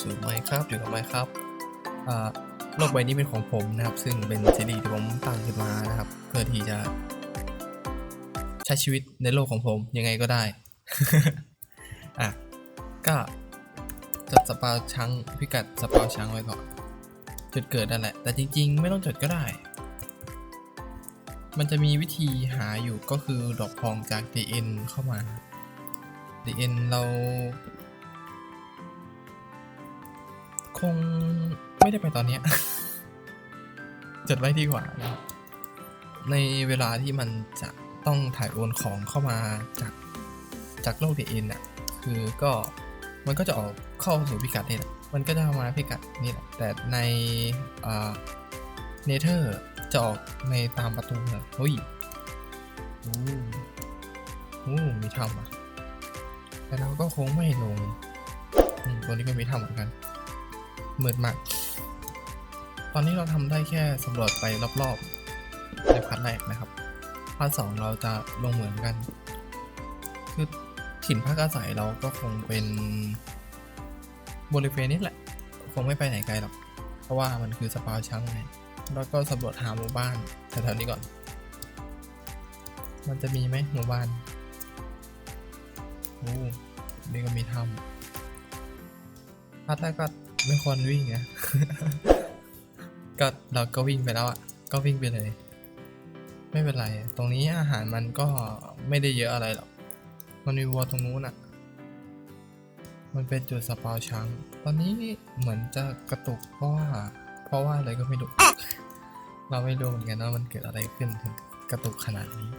สู่ไมค์ครับอยู่กับไมค์ครับโลกใบนี้เป็นของผมนะครับ ซึ่งเป็นซีรีส์ที่ผมตั้งขึ้นมานะครับ เพื่อที่จะใช้ชีวิตในโลกของผมยังไงก็ได้ อะ ก็จดสปาช้างพิกัดสปาช้างไว้ก่อนจุดเกิดนั่นแหละ แต่จริง ๆ ไม่ต้องจดก็ได้ มันจะมีวิธีหาอยู่ก็คือดอกทองจาก DN เข้ามา DN เรา คงไม่ได้ไปตอนเนี้ยจดไว้ดีกว่านะครับในเวลาที่มันจะต้องถ่ายโอนของเข้ามาจากจากโลก DN อะคือก็มันก็จะออกเข้าสู่พิกัดนี่แหละมันก็จะมาพิกัดนี่แหละแต่ในเนเธอร์จะออกในตามประตูเลยเฮ้ยโอ้โอ้มีถ้ำอะแต่เราก็คงไม่ลงตัวนี้ก็มีถ้ำเหมือนกัน มืดมาก ตอนนี้เราทำได้แค่สำรวจไปรอบๆในพาร์ทแรกนะครับพาร์ทสองเราจะลงเหมือนกัน คือถิ่นพักอาศัยเราก็คงเป็นบริเวณนี้แหละ คงไม่ไปไหนไกลหรอก เพราะว่ามันคือสปาช้างไงแล้วก็สำรวจหาหมู่บ้านแถวๆนี้ก่อน มันจะมีไหมหมู่บ้านโอ้นี่ก็มีถ้ำพาร์ทแรกก็ ไม่ควรวิ่งนะ ก็เราก็วิ่งไปแล้วอะ ก็วิ่งไปเลย ไม่เป็นไร ตรงนี้อาหารมันก็ไม่ได้เยอะอะไรหรอก มันมีวัวตรงนู้นอะ มันเป็นจุดสปาวช้าง ตอนนี้เหมือนจะกระตุกเพราะว่า เพราะว่าอะไรก็ไม่รู้ เราไม่รู้เหมือนกันว่ามันเกิดอะไรขึ้นถึงกระตุกขนาดนี้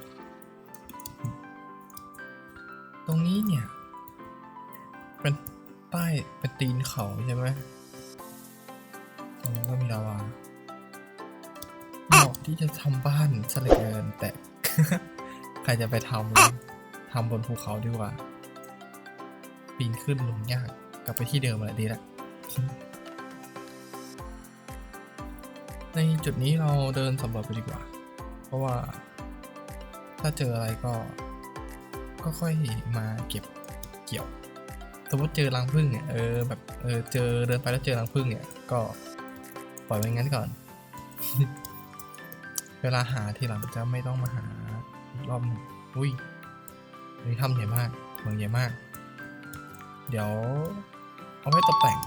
ตรงนี้เนี่ย เป็นใต้เป็นตีนเขาใช่ไหม ตรงนั้นก็มีลาวาเหมาะที่จะทำบ้านซะเหลือเกินแต่ ใครจะไปทำล่ะทำบนภูเขาดีกว่า ปีนขึ้นลงยาก กลับไปที่เดิมเลยดีละในจุดนี้เราเดินสำรวจไปดีกว่า เพราะว่า ถ้าเจออะไรก็ ก็ค่อยมาเก็บเกี่ยว สมมติเจอรังผึ้งเนี่ยเออแบบเออเจอเดินไปแล้วเจอรังผึ้งเนี่ยก็ ปล่อยไว้งั้นก่อน เวลาหาทีหลังจะไม่ต้องมาหารอบหนึ่งอุ้ยอันนี้ทำใหญ่มากเมืองใหญ่มาก เดี๋ยว เอาไว้ตกแต่ง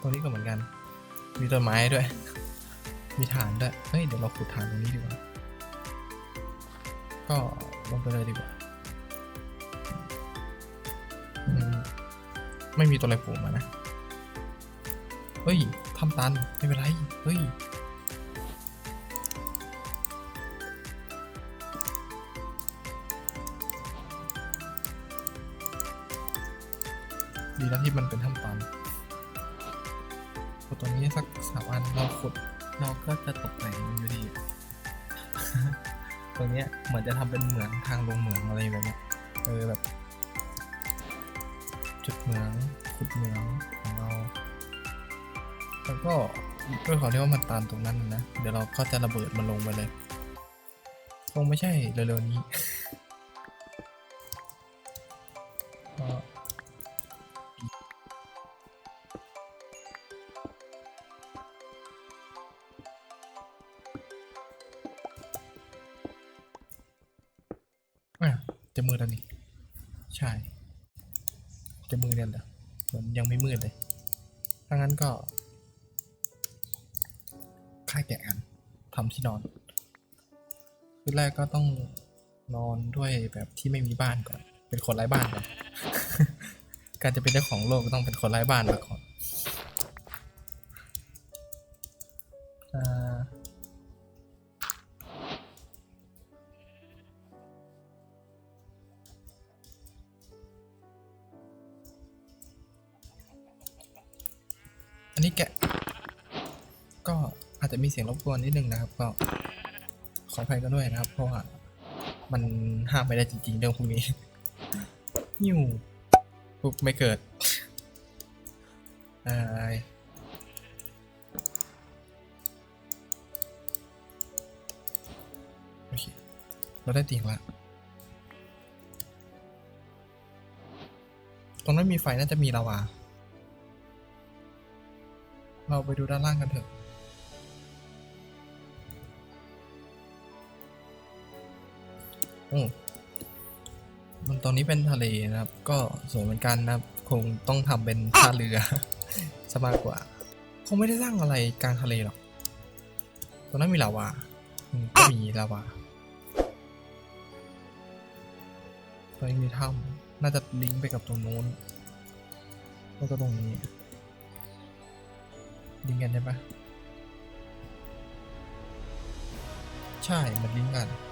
ตรงนี้ก็เหมือนกัน มีต้นไม้ด้วย มีฐานด้วย เฮ้ย เดี๋ยวเราขุดฐานตรงนี้ดีกว่า ก็ลงไปเลยดีกว่า ไม่มีตัวอะไรผล่มานะ เฮ้ยทำตัน ไม่เป็นไร เฮ้ย ดีแล้วที่มันเป็นถ้ำตันตัวนี้สักสามอันเราขุดเราก็จะตกแต่งมันอยู่ดีตัวเนี้ยเหมือนจะทำเป็นเหมืองทางลงเหมืองอะไรแบบเนี้ยเออแบบ จุดเหมืองขุดเหมือง แล้วก็ด้วยความที่ว่ามันตันตรงนั้นนะ เดี๋ยวเราก็จะระเบิดมันลงไปเลย คงไม่ใช่เร็วๆนี้ก็อะจะมืดแล้วนี่ใช่ จะมืดเนี่ยเหรอมือนยังไม่มืดเลยถ้างั้นก็ ค่ายแกะกันทำที่นอนคืนแรกก็ต้องนอนด้วยแบบที่ไม่มีบ้านก่อน เป็นคนไร้บ้านก่อน การจะเป็นเจ้าของโลกก็ต้องเป็นคนไร้บ้านมาก่อนอันนี้แกะก็ จะมีเสียงรบกวนนิดนึงนะครับ ก็ขออภัยกันด้วยนะครับ เพราะว่ามันห้ามไม่ได้จริงๆเรื่องพวกนี้นิวปุ๊บไม่เกิดเอยโอเคเราได้เตียงละตรงนั้นมีไฟน่าจะมีลาวา เราไปดูด้านล่างกันเถอะ อ้มันตรงนี้เป็นทะเลนะครับ ก็สวยเหมือนกันนะครับคงต้องทำเป็นท่าเรือซะมากกว่า คงไม่ได้สร้างอะไรกลางทะเลหรอก ตรงนั้นมีลาวาอืมก็มีลาวาตรงนี้มีถ้ำน่าจะลิงก์ไปกับตรงนู้นแล้วก็ตรงนี้ลิงก์กันใช่ปะใช่ มันลิงก์กันอ่า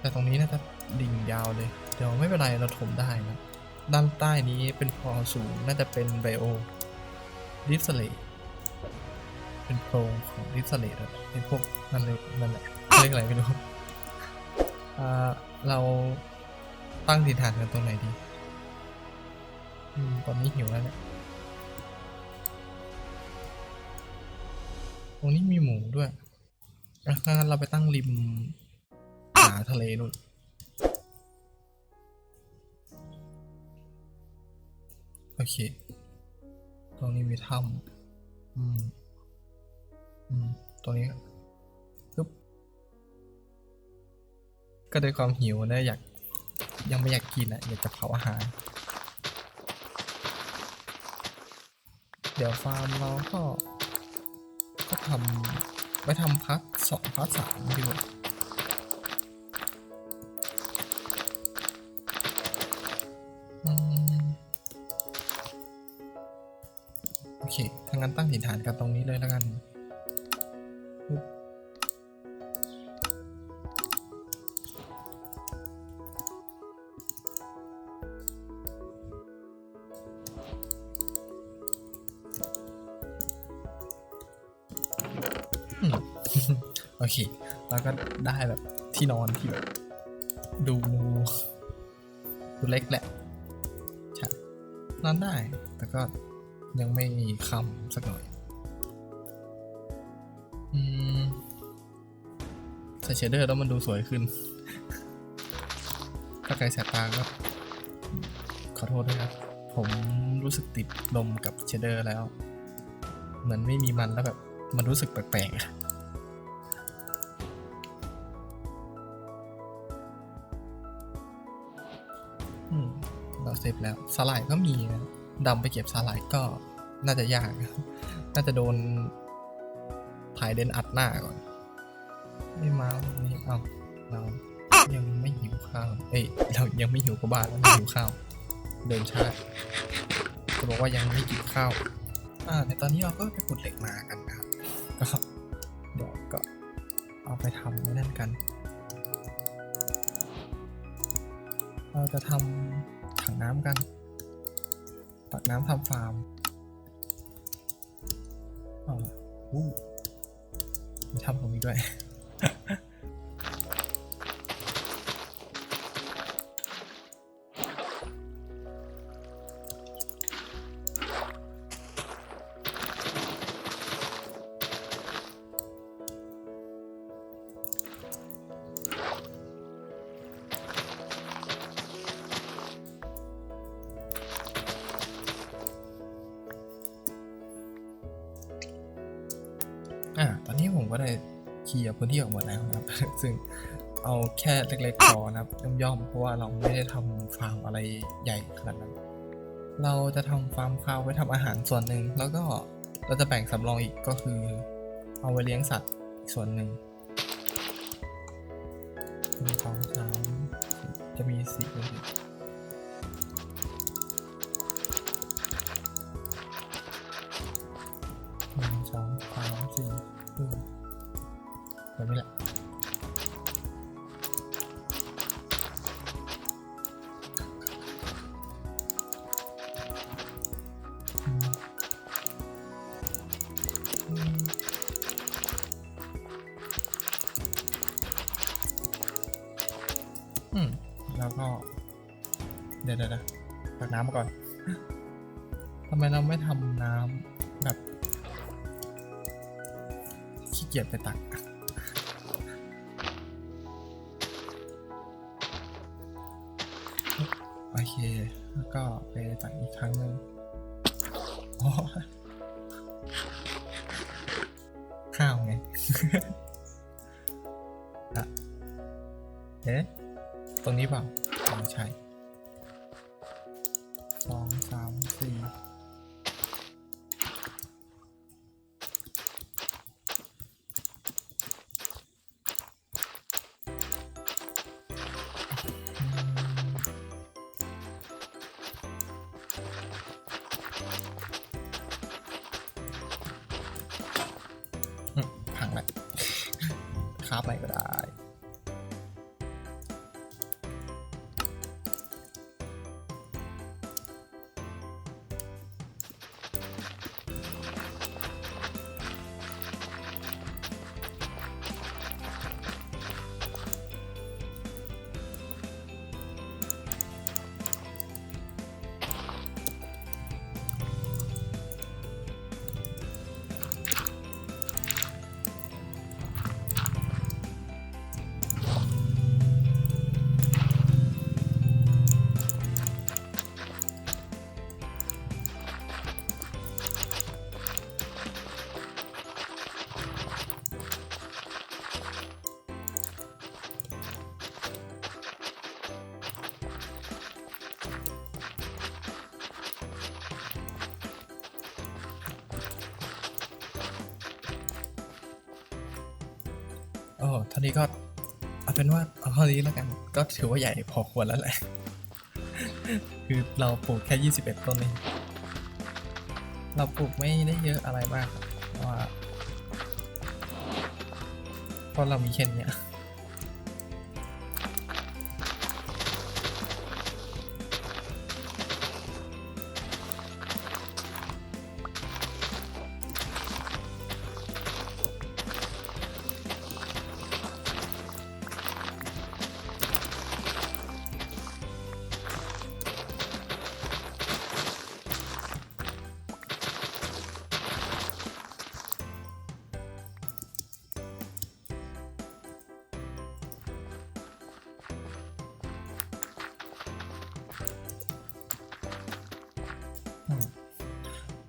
แต่ตรงนี้น่าจะดิ่งยาวเลย เดี๋ยวไม่เป็นไรเราถมได้นะ ด้านใต้นี้เป็นพอสูงน่าจะเป็นไบโอดิสเลเป็นโพรงของดิสเลตเป็นพวกนั่นเลยนั่นแหละเรียกอะไรไม่รู้เราตั้งถิ่นฐานกันตรงไหนดีอืมตอนนี้หิวแล้วเนี่ย ตรงนี้มีหมูด้วย อะงั้นเราไปตั้งริมหาทะเลนู่นโอเค ตรงนี้มีถ้ำอืม อืม ตรงนี้ปึ๊บก็ด้วยความหิวนะอยาก ยังไม่อยากกินอะ อยากจะเผาอาหาร เดี๋ยวฟาร์มเราก็ ก็ทำ ไปทำพักสองพักสามดีกว่าโอเคถ้างั้นตั้งถิ่นฐานกันตรงนี้เลยแล้วกัน ที่นอนที่แบบดูดูเล็กแหละใช่นอนได้ แต่ก็ยังไม่คำสักหน่อยอืมใส่เชดเดอร์แล้วมันดูสวยขึ้น ถ้าใครแสบตาก็ขอโทษด้วยครับ ผมรู้สึกติดลมกับเชดเดอร์แล้ว เหมือนไม่มีมันแล้วแบบ มันรู้สึกแปลกๆ เราเซฟแล้วสาหร่ายก็มีนะดำไปเก็บสาหร่ายก็น่าจะยากน่าจะโดนถ่ายเดนอัดหน้าก่อน ไม่มาวันนี้เอาเรายังไม่หิวข้าว เอ้ยเรายังไม่หิวก็บ้าแล้วไม่หิวข้าว เดินช้าจะบอกว่ายังไม่กินข้าวอ่าในตอนนี้เราก็ไปขุดเหล็กมากันนะครับก็เดี๋ยวก็เอาไปทำนั่นกัน เราจะทำ ถังน้ำกัน ตักน้ำทำฟาร์มอ๋ออู้มีทำตรงนี้ด้วย ยพื้นที่ออกหมดแล้วนะครับ ซึ่งเอาแค่เล็กๆพอนะครับย่อมๆเพราะว่าเราไม่ได้ทำฟาร์มอะไรใหญ่ขนาดนั้น เราจะทำฟาร์มข้าวไว้ทำอาหารส่วนหนึ่งแล้วก็เราจะแบ่งสำรองอีกก็คือ เอาไว้เลี้ยงสัตว์อีกส่วนหนึ่งหนึ่งสองสามจะมีสี่ ก็เดี๋ยวเดี๋ยวเดี๋ยวตักน้ำมาก่อนทำไมเราไม่ทำน้ำแบบขี้เกียจไปตักโอเค แล้วก็ไปตัดอีกครั้งหนึ่งอ๋อข้าวไงอะเอ๊ะตรงนี้เปล่า อ๋อใช่สองสามสี่พังแล้วค้าไปก็ได้ โอ้ท่านี้ก็เอาเป็นว่าเอาเท่านี้แล้วกัน ก็ถือว่าใหญ่พอควรแล้วแหละ คือเราปลูกแค่ 21 ต้นเองเราปลูกไม่ได้เยอะอะไรมากครับเพราะว่าเพราะเรามีแค่เนี้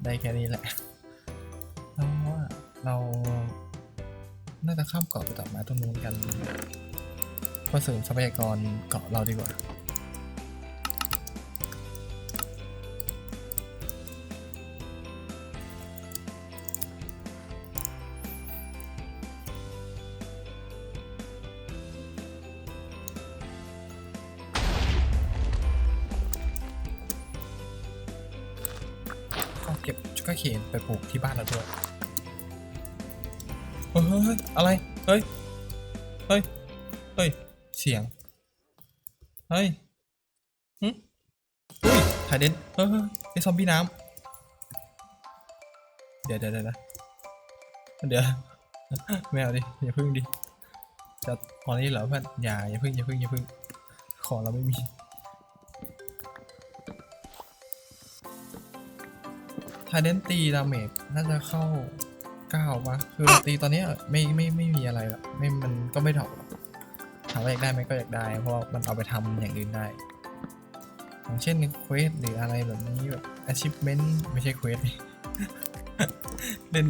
ได้แค่นี้แหละเราว่าเราน่าจะข้ามเกาะไปตัดมาตรงนู้นกันเพื่อเสริมทรัพยากรเกาะเราดีกว่า ก็เก็บชุกเคนไปปลูกที่บ้านเราด้วย เฮ้ย อะไร เฮ้ย เฮ้ย เฮ้ย เสียง เฮ้ยหึอุ้ยถ่ายเด่นเฮ้ยไอซอมบี้น้ำเดี๋ยวเดี๋ยวเดี๋ยวนะเดี๋ยวไม่เอาดิ อย่าพึ่งดิ จะพอนี้เหรอเพื่อน อย่าอย่าพึ่งอย่าพึ่งอย่าพึ่ง ของเราไม่มี ไทเดนตีดาเมจน่าจะเข้าเก้าปะคือตีตอนนี้ไม่ไม่ไม่มีอะไรหรอกไม่มันก็ไม่ถอกถามว่าอยากได้ไหมก็อยากได้ เพราะมันเอาไปทำอย่างอื่นได้อย่างเช่นเควสหรืออะไรแบบนี้แบบ achievement ไม่ใช่เควสเล่น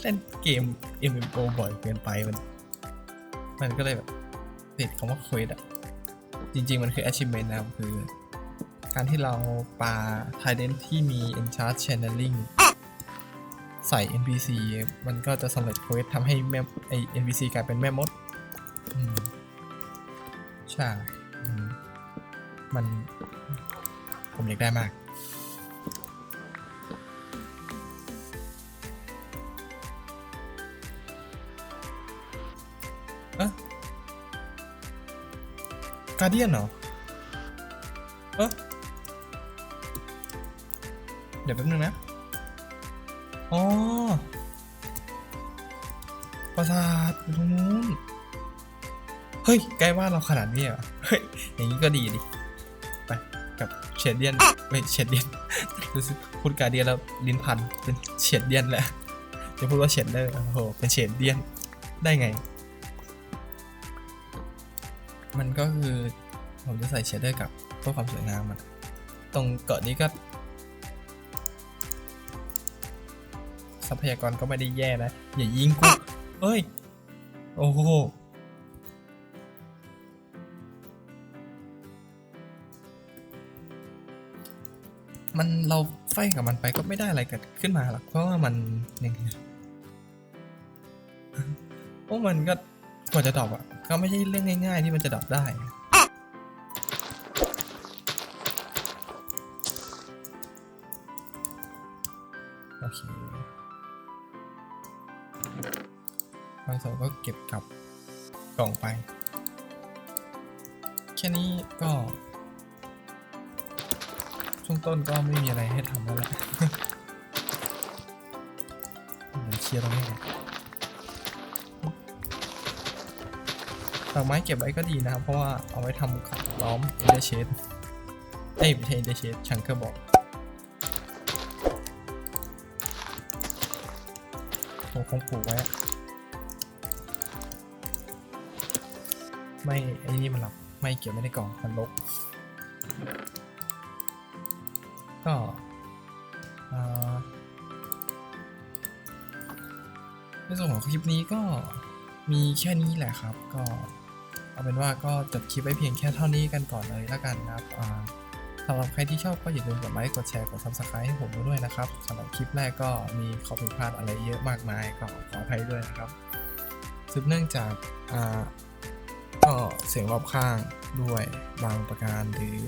เล่นเกม MMO บ่อยเกินไปมัน มันก็เลยแบบติดคำว่าเควสอะจริง ๆ มันคือ achievement นะครับคือ การที่เราปาไทเดนที่มี enchant channeling ใส่ NPC มันก็จะสำเร็จเควสทำให้แม่ไอ NPC กลายเป็นแม่มด อืม ใช่มมันผมอยากได้มาก เอ๊ะการเดียนเหรอ เออ เดี๋ยวแป๊บนึงนะ อ๋อ ปราสาทอยู่ตรงนู้น เฮ้ย ใกล้บ้านเราขนาดนี้เหรอ เฮ้ย อย่างนี้ก็ดีดิ ไป กับเชดเดียนไม่เชดเดียนรู้สึกพูดการเดียนแล้วลิ้นพัน เป็นเชดเดียนแหละจะพูดว่าเชดเดอร์โอ้โห เป็นเชดเดียน ได้ไง มันก็คือ ผมจะใส่เชดเดอร์กับเพื่อความสวยงามมันตรงเกาะนี้ก็ ทรัพยากรก็ไม่ได้แย่นะ อย่ายิงกูเฮ้ย โอ้โหมันเราไฟกับมันไปก็ไม่ได้อะไรเกิดขึ้นมาหรอกเพราะว่ามันยังไงเพราะมันก็กว่าจะดรอปอะ ก็ไม่ใช่เรื่องง่าย ๆ ที่มันจะดรอปได้โอเค บางส่วนก็เก็บกลับกล่องไป แค่นี้ก็ ช่วงต้นก็ไม่มีอะไรให้ทำแล้วแหละเดี๋ยวเคลียร์ตรงนี้ก่อนดอกไม้เก็บไว้ก็ดีนะครับ เพราะว่าเอาไว้ทำขัดล้อมเอเดเชดเอ้ยไม่ใช่เอเดเชดชังเกอร์บอกผมคงปลูกไว้ ไม่ไอ้นี่มันหลับไม่เกี่ยวไม่ได้กล่องมันลกก็ในส่วนของคลิปนี้ก็มีแค่นี้แหละครับ ก็เอาเป็นว่าก็จบคลิปไว้เพียงแค่เท่านี้กันก่อนเลยแล้วกันนะครับสำหรับใครที่ชอบก็อย่าลืมกดไลค์กดแชร์กด subscribe ให้ผมด้วยนะครับสำหรับคลิปแรกก็มีข้อผิดพลาดอะไรเยอะมากมายก็ขออภัยด้วยนะครับสืบเนื่องจากอ่า ก็เสียงรอบข้างด้วยบางประการหรือ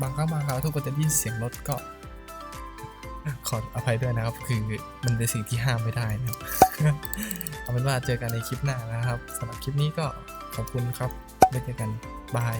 บางครั้งบางคราวทุกคนจะได้ยินเสียงรถก็ขออภัยด้วยนะครับ คือมันเป็นสิ่งที่ห้ามไม่ได้นะครับเอาเป็นว่าเจอกันในคลิปหน้านะครับสำหรับคลิปนี้ก็ขอบคุณครับไว้เจอกันบาย